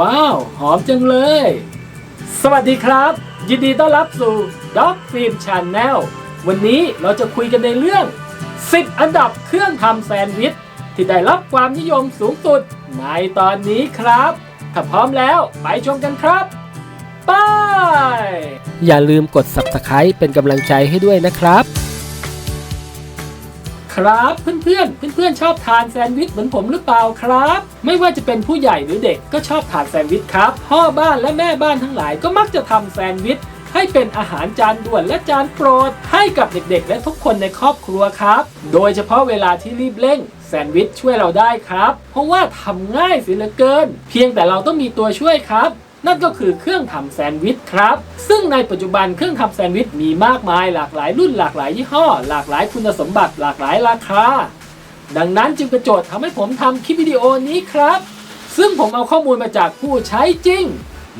ว้าว หอมจังเลย สวัสดีครับ ยินดีต้อนรับสู่ Dog Film Channel วันนี้เราจะคุยกันในเรื่อง 10 อันดับเครื่องทำแซนด์วิช ที่ได้รับความนิยมสูงสุดในตอนนี้ครับ ถ้าพร้อมแล้วไปชมกันครับไปอย่าลืมกด subscribe เป็นกำลังใจให้ด้วยนะครับ ครับเพื่อนๆเพื่อนๆชอบทานแซนด์วิชเหมือนผมหรือเปล่าครับ ไม่ว่าจะเป็นผู้ใหญ่หรือเด็กก็ชอบทานแซนด์วิชครับพ่อบ้านและแม่บ้านทั้งหลายก็มักจะทำแซนด์วิชให้เป็นอาหารจานด่วนและจานโปรด ให้กับเด็กๆ และทุกคนในครอบครัวครับ โดยเฉพาะเวลาที่รีบเร่งแซนด์วิชช่วยเราได้ครับ เพราะว่าทำง่ายเสียเหลือเกิน เพียงแต่เราต้องมีตัวช่วยครับ นั่นก็คือเครื่องทำแซนด์วิชครับ ซึ่งในปัจจุบันเครื่องทำแซนด์วิชมีมากมายหลากหลายรุ่นหลากหลายยี่ห้อ หลากหลายคุณสมบัติหลากหลายราคา ดังนั้นจึงเป็นโจทย์ทำให้ผมทำคลิปวิดีโอนี้ครับ ซึ่งผมเอาข้อมูลมาจากผู้ใช้จริง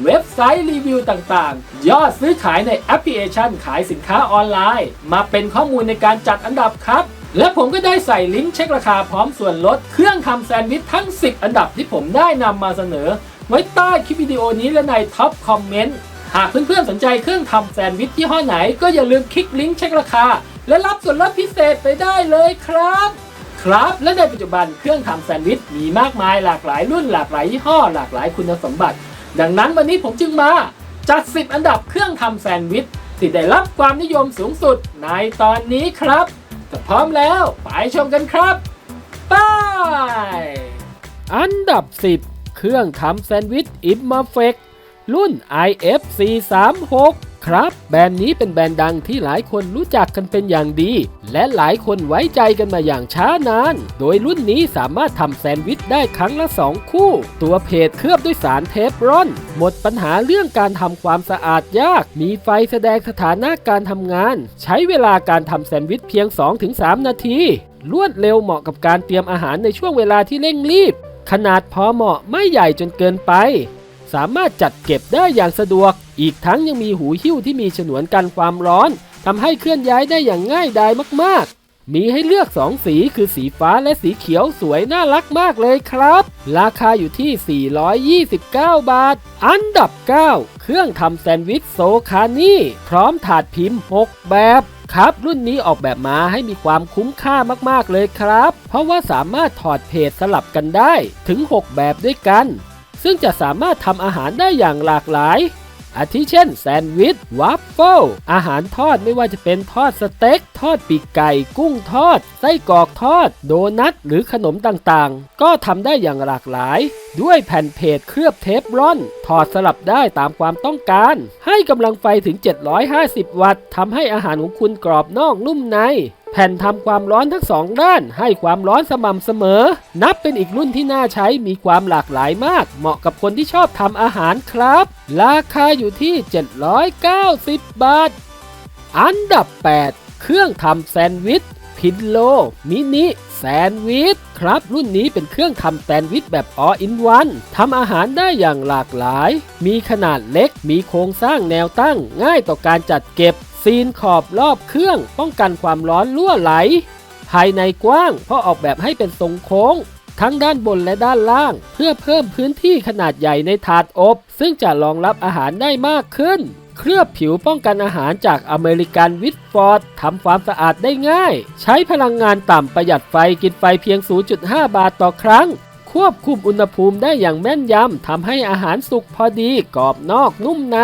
เว็บไซต์รีวิวต่างๆ ยอดซื้อขายในแอปพลิเคชันขายสินค้าออนไลน์ มาเป็นข้อมูลในการจัดอันดับครับ และผมก็ได้ใส่ลิงก์เช็คราคาพร้อมส่วนลด เครื่องทำแซนด์วิชทั้ง 10 อันดับที่ผมได้นำมาเสนอ ไว้ใต้คลิปวิดีโอนี้และในท็อปคอมเมนต์หากเพื่อนๆสนใจเครื่องทำแซนด์วิชยี่ห้อไหน ก็อย่าลืมคลิกลิงก์เช็คราคา และรับส่วนลดพิเศษไปได้เลยครับ ครับ และในปัจจุบันเครื่องทำแซนด์วิชมีมากมายหลากหลายรุ่นหลากหลายยี่ห้อหลากหลายคุณสมบัติ ดังนั้นวันนี้ผมจึงมา จัด 10 อันดับเครื่องทำแซนด์วิชที่ได้รับความนิยมสูงสุดในตอนนี้ครับถ้าพร้อมแล้วไปชมกันครับไปอันดับ 10 รื่องทำแซนด์วิชอิมมาเฟกรุ่น IFC 3 6 ครับ แบรนด์นี้เป็นแบรนด์ดังที่หลายคนรู้จักกันเป็นอย่างดี และหลายคนไว้ใจกันมาอย่างช้านาน โดยรุ่นนี้สามารถทำแซนด์วิชได้ครั้งละ 2 คู่ ตัวเพจเคลือบด้วยสารเทฟรอน หมดปัญหาเรื่องการทำความสะอาดยาก มีไฟแสดงสถานะการทำงาน ใช้เวลาการทำแซนด์วิชเพียง 2-3 นาทีรวดเร็วเหมาะกับการเตรียมอาหารในช่วงเวลาที่เร่งรีบ ขนาดพอเหมาะไม่ใหญ่จนเกินไป สามารถจัดเก็บได้อย่างสะดวก อีกทั้งยังมีหูหิ้วที่มีฉนวนกันความร้อนทำให้เคลื่อนย้ายได้อย่างง่ายดายมากๆ มีให้เลือก 2 สีคือสีฟ้าและสีเขียวสวยน่ารักมากเลยครับ ราคาอยู่ที่ 429 บาท อันดับ 9 เครื่องทำแซนด์วิชโซคานี่ พร้อมถาดพิมพ์ 6 แบบ ครับ รุ่นนี้ออกแบบมาให้มีความคุ้มค่ามากๆเลยครับ เพราะว่าสามารถถอดเพจสลับกันได้ถึง 6 แบบด้วยกัน ซึ่งจะสามารถทำอาหารได้อย่างหลากหลาย อาทิเช่นแซนด์วิชวัฟเฟิลอาหารทอดไม่ว่าจะเป็นทอดสเต็ก ทอดปีกไก่ กุ้งทอด ไส้กรอกทอด โดนัทหรือขนมต่างๆ ก็ทำได้อย่างหลากหลาย ด้วยแผ่นเพจเคลือบเทฟรอน ถอดสลับได้ตามความต้องการ ให้กำลังไฟถึง 750 วัตต์ทำให้อาหารของคุณกรอบนอกนุ่มใน แผ่นทำความร้อนทั้งสองด้าน ให้ความร้อนสม่ำเสมอ นับเป็นอีกรุ่นที่น่าใช้มีความหลากหลายมาก เหมาะกับคนที่ชอบทำอาหารครับ ราคาอยู่ที่ 790 บาท อันดับ 8 เครื่องทำแซนด์วิชพินโล มินิแซนด์วิชครับ รุ่นนี้เป็นเครื่องทำแซนด์วิชแบบ all in one ทำอาหารได้อย่างหลากหลาย มีขนาดเล็ก มีโครงสร้างแนวตั้ง ง่ายต่อการจัดเก็บ ซีนขอบรอบเครื่องป้องกันความร้อนรั่วไหล ภายในกว้างเพราะออกแบบให้เป็นทรงโค้ง ทั้งด้านบนและด้านล่าง เพื่อเพิ่มพื้นที่ขนาดใหญ่ในถาดอบ ซึ่งจะรองรับอาหารได้มากขึ้น เคลือบผิวป้องกันอาหารจากอเมริกันวิทฟอร์ดทำความสะอาดได้ง่าย ใช้พลังงานต่ำประหยัดไฟกินไฟเพียง 0.5 บาทต่อครั้งควบคุมอุณหภูมิได้อย่างแม่นยำทำให้อาหารสุกพอดีกรอบนอกนุ่มใน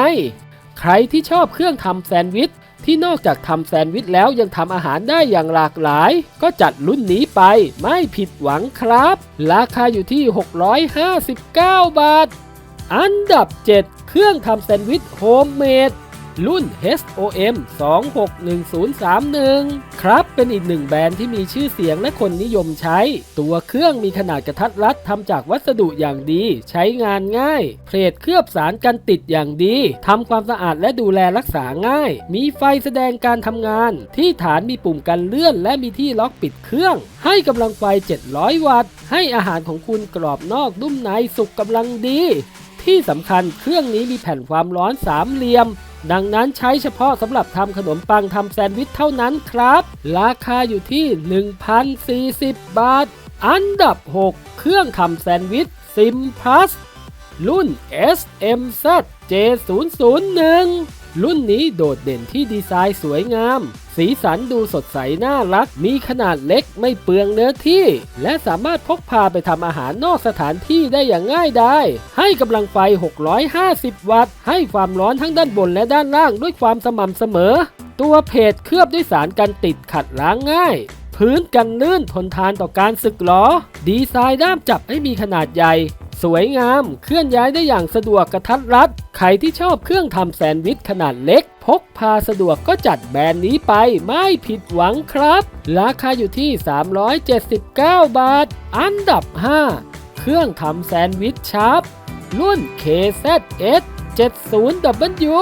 ใครที่ชอบเครื่องทำแซนด์วิช ที่นอกจากทำแซนด์วิชแล้วยังทำอาหารได้อย่างหลากหลาย ก็จัดรุ่นนี้ไปไม่ผิดหวังครับ ราคาอยู่ที่ 659 บาท อันดับ 7 เครื่องทำแซนด์วิชโฮมเมด รุ่น HOM 261031 ครับ เป็นอีกหนึ่งแบรนด์ที่มีชื่อเสียงและคนนิยมใช้ ตัวเครื่องมีขนาดกระทัดรัดทำจากวัสดุอย่างดี ใช้งานง่าย เพลทเคลือบสารกันติดอย่างดีทำความสะอาดและดูแลรักษาง่าย มีไฟแสดงการทำงาน ที่ฐานมีปุ่มกันเลื่อน และมีที่ล็อกปิดเครื่อง ให้กำลังไฟ 700 วัตต์ ให้อาหารของคุณกรอบนอกนุ่มในสุกกำลังดี ที่สำคัญเครื่องนี้มีแผ่นความร้อนสามเหลี่ยม ดังนั้นใช้เฉพาะสำหรับทำขนมปังทำแซนด์วิชเท่านั้นครับ ราคาอยู่ที่ 1,040 บาท อันดับ 6 เครื่องทำแซนด์วิชซิมพลัสรุ่น SMZ J001 รุ่นนี้โดดเด่นที่ดีไซน์สวยงาม สีสันดูสดใสน่ารัก มีขนาดเล็กไม่เปลืองเนื้อที่ และสามารถพกพาไปทำอาหารนอกสถานที่ได้อย่างง่ายดาย ให้กำลังไฟ 650 วัตต์ ให้ความร้อนทั้งด้านบนและด้านล่างด้วยความสม่ำเสมอ ตัวเพจเคลือบด้วยสารกันติดขัดล้างง่ายพื้นกันลื่นทนทานต่อการสึกหรอ ดีไซน์ด้ามจับให้มีขนาดใหญ่ สวยงาม เคลื่อนย้ายได้อย่างสะดวกกระทัดรัด ใครที่ชอบเครื่องทำแซนด์วิชขนาดเล็ก พกพาสะดวกก็จัดแบรนด์นี้ไปไม่ผิดหวังครับ ราคาอยู่ที่ 379 บาท อันดับ 5 เครื่องทำแซนด์วิชชาร์ปรุ่น KZS 70W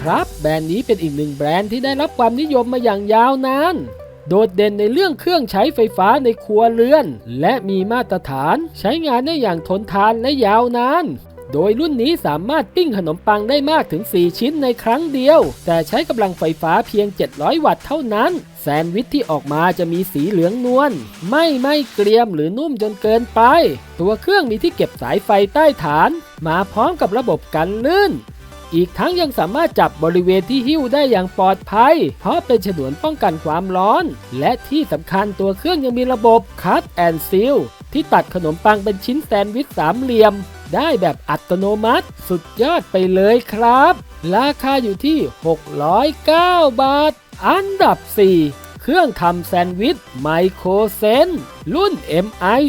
ครับ แบรนด์นี้เป็นอีกหนึ่งแบรนด์ที่ได้รับความนิยมมาอย่างยาวนาน โดดเด่นในเรื่องเครื่องใช้ไฟฟ้าในครัวเรือน และมีมาตรฐานใช้งานได้อย่างทนทานและยาวนานโดยรุ่นนี้สามารถปิ้งขนมปังได้มากถึง 4 ชิ้นในครั้งเดียว แต่ใช้กำลังไฟฟ้าเพียง 700 วัตต์เท่านั้น แซนด์วิชที่ออกมาจะมีสีเหลืองนวล ไม่ไม่เกรียมหรือนุ่มจนเกินไป ตัวเครื่องมีที่เก็บสายไฟใต้ฐาน มาพร้อมกับระบบกันลื่น อีกทั้งยังสามารถจับบริเวณที่หิ้วได้อย่างปลอดภัย เพราะเป็นฉนวนป้องกันความร้อน และที่สำคัญตัวเครื่องยังมีระบบ Cut and Seal ที่ตัดขนมปังเป็นชิ้นแซนด์วิชสามเหลี่ยม ได้แบบอัตโนมัติ สุดยอดไปเลยครับ ราคาอยู่ที่ 609 บาท อันดับ 4 เครื่องทำแซนด์วิชไมโครเซนรุ่น MI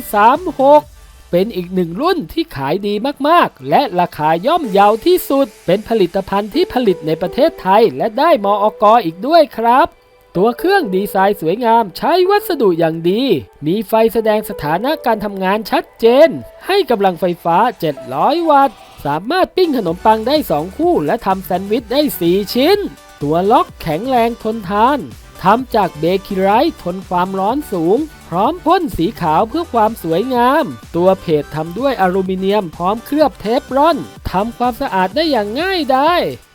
36 เป็นอีกหนึ่งรุ่นที่ขายดีมากๆ และราคาย่อมเยาที่สุด เป็นผลิตภัณฑ์ที่ผลิตในประเทศไทย และได้มออกอีกด้วยครับ ตัวเครื่องดีไซน์สวยงามใช้วัสดุอย่างดี มีไฟแสดงสถานะการทำงานชัดเจน ให้กำลังไฟฟ้า 700 วัตต์ สามารถปิ้งขนมปังได้ 2 คู่ และทำแซนด์วิชได้ 4 ชิ้น ตัวล็อกแข็งแรงทนทาน ทำจากเบคิไรท์ทนความร้อนสูง พร้อมพ่นสีขาวเพื่อความสวยงาม ตัวเพจทำด้วยอลูมิเนียมพร้อมเคลือบเทฟรอนทำความสะอาดได้อย่างง่ายได้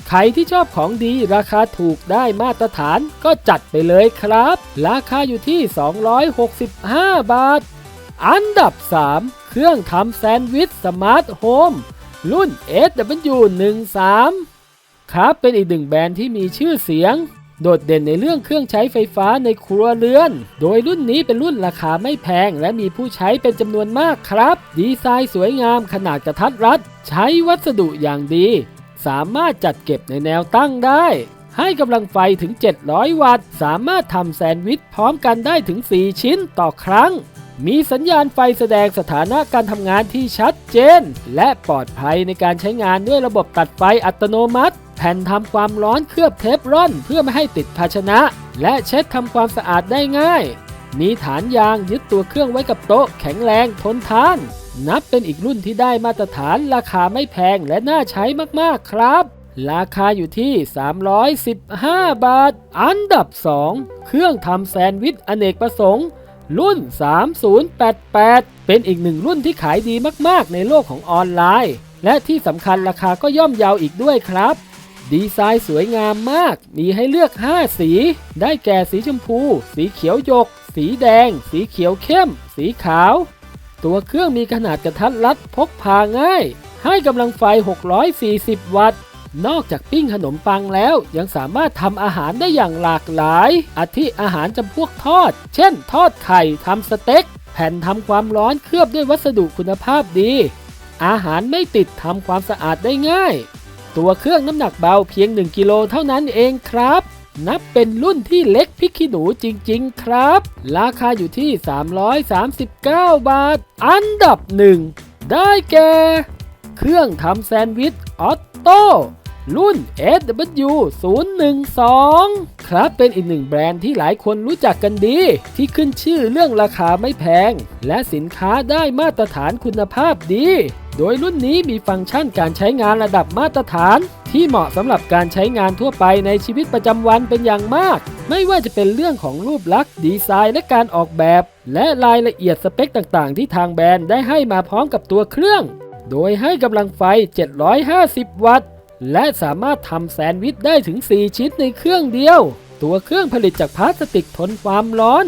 ใครที่ชอบของดีราคาถูกได้มาตรฐานก็จัดไปเลยครับ ราคาอยู่ที่ 265 บาท อันดับ 3 เครื่องทำแซนด์วิชสมาร์ทโฮมรุ่น SW13 ครับเป็นอีกหนึ่งแบรนด์ที่มีชื่อเสียง โดดเด่นในเรื่องเครื่องใช้ไฟฟ้าในครัวเรือน โดยรุ่นนี้เป็นรุ่นราคาไม่แพง และมีผู้ใช้เป็นจำนวนมากครับ ดีไซน์สวยงามขนาดกระทัดรัด ใช้วัสดุอย่างดี สามารถจัดเก็บในแนวตั้งได้ ให้กำลังไฟถึง 700 วัตต์ สามารถทำแซนด์วิชพร้อมกันได้ถึง 4 ชิ้นต่อครั้ง มีสัญญาณไฟแสดงสถานะการทำงานที่ชัดเจน และปลอดภัยในการใช้งานด้วยระบบตัดไฟอัตโนมัติ แผ่นทำความร้อนเคลือบเทฟรอน เพื่อไม่ให้ติดภาชนะ และเช็ดทำความสะอาดได้ง่าย มีฐานยางยึดตัวเครื่องไว้กับโต๊ะแข็งแรงทนทาน นับเป็นอีกรุ่นที่ได้มาตรฐานราคาไม่แพงและน่าใช้มาก ๆ ครับราคาอยู่ที่ 315 บาท อันดับ 2 เครื่องทำแซนด์วิชอเนกประสงค์ รุ่น 3088 เป็นอีกหนึ่งรุ่นที่ขายดีมากๆ ในโลกของออนไลน์ และที่สำคัญราคาก็ย่อมเยาวอีกด้วยครับ ดีไซน์สวยงามมาก มีให้เลือก 5 สี ได้แก่สีชมพู สีเขียวหยก สีแดง สีเขียวเข้ม สีขาว ตัวเครื่องมีขนาดกระทัดรัดพกพาง่าย ให้กำลังไฟ 640 วัตต์ นอกจากปิ้งขนมปังแล้วยังสามารถทำอาหารได้อย่างหลากหลาย อาทิอาหารจำพวกทอด เช่น ทอดไข่ทำสเต็ก แผ่นทำความร้อนเคลือบด้วยวัสดุคุณภาพดี อาหารไม่ติดทำความสะอาดได้ง่าย ตัวเครื่องน้ำหนักเบาเพียง 1 กิโลเท่านั้นเองครับ นับเป็นรุ่นที่เล็กพิกขี้หนูจริง ๆ ครับ ราคาอยู่ที่ 339 บาท อันดับหนึ่งได้แก่ เครื่องทำแซนด์วิชออตโต้ รุ่น SW 012 ครับเป็นอีกหนึ่งแบรนด์ที่หลายคนรู้จักกันดี ที่ขึ้นชื่อเรื่องราคาไม่แพง และสินค้าได้มาตรฐานคุณภาพดี โดยรุ่นนี้มีฟังก์ชันการใช้งานระดับมาตรฐาน ที่เหมาะสำหรับการใช้งานทั่วไปในชีวิตประจำวันเป็นอย่างมาก ไม่ว่าจะเป็นเรื่องของรูปลักษณ์ดีไซน์และการออกแบบ และรายละเอียดสเปคต่างๆ ที่ทางแบรนด์ได้ให้มาพร้อมกับตัวเครื่อง โดยให้กำลังไฟ 750 วัตต์ และสามารถทำแซนด์วิชได้ถึง 4 ชิ้นในเครื่องเดียว ตัวเครื่องผลิตจากพลาสติกทนความร้อน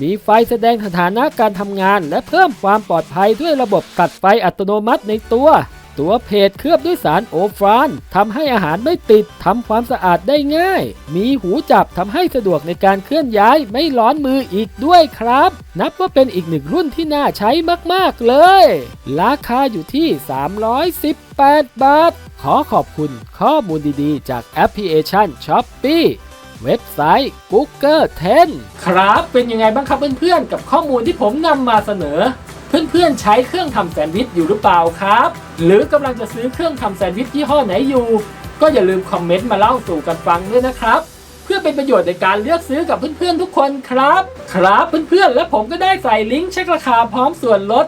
มีไฟแสดงสถานะการทำงานและเพิ่มความปลอดภัยด้วยระบบกัดไฟอัตโนมัติในตัว ตัวเพจเคลือบด้วยสารโอฟรานทำให้อาหารไม่ติดทำความสะอาดได้ง่าย มีหูจับทำให้สะดวกในการเคลื่อนย้ายไม่ร้อนมืออีกด้วยครับ นับว่าเป็นอีกหนึ่งรุ่นที่น่าใช้มากๆเลย ราคาอยู่ที่ 318 บาท ขอขอบคุณข้อมูลดีๆ จากแอปพลิเคชัน s h อ p e e เว็บไซต์ Google 10 ครับ เป็นยังไงบ้างครับเพื่อนๆ กับข้อมูลที่ผมนำมาเสนอ เพื่อนๆใช้เครื่องทำแซนด์วิชอยู่หรือเปล่าครับ หรือกำลังจะซื้อเครื่องทำแซนด์วิชยี่ห้อไหนอยู่ ก็อย่าลืมคอมเมนต์มาเล่าสู่กันฟังด้วยนะครับ เพื่อเป็นประโยชน์ในการเลือกซื้อกับเพื่อนๆทุกคนครับ ครับเพื่อนๆ และผมก็ได้ใส่ลิงก์เช็คราคาพร้อมส่วนลด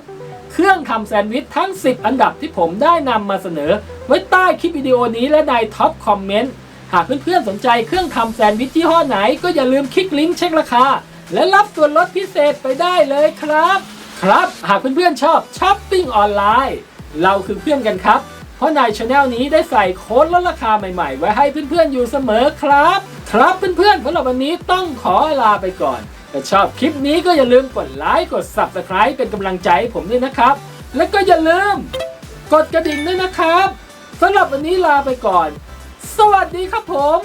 เครื่องทำแซนด์วิชทั้ง 10 อันดับที่ผมได้นำมาเสนอ ไว้ใต้คลิปวิดีโอนี้และในท็อปคอมเมนต์หากเพื่อนๆสนใจเครื่องทำแซนด์วิชยี่ห้อไหน ก็อย่าลืมคลิกลิงก์เช็คราคา และรับส่วนลดพิเศษไปได้เลยครับ ครับ หากเพื่อนๆชอบช้อปปิ้งออนไลน์ เราคือเพื่อนกันครับ เพราะในช anel นี้ได้ใส่โค้ดลดราคาใหม่ๆ ไว้ให้เพื่อนๆอยู่เสมอครับ ครับเพื่อนๆสำหรับวันนี้ต้องขอลาไปก่อนถ้าชอบคลิปนี้ก็อย่าลืมกดไลค์กด Subscribe เป็นกำลังใจให้ผมด้วยนะครับ และก็อย่าลืม กดกระดิ่งด้วยนะครับสำหรับวันนี้ลาไปก่อน สวัสดีครับผม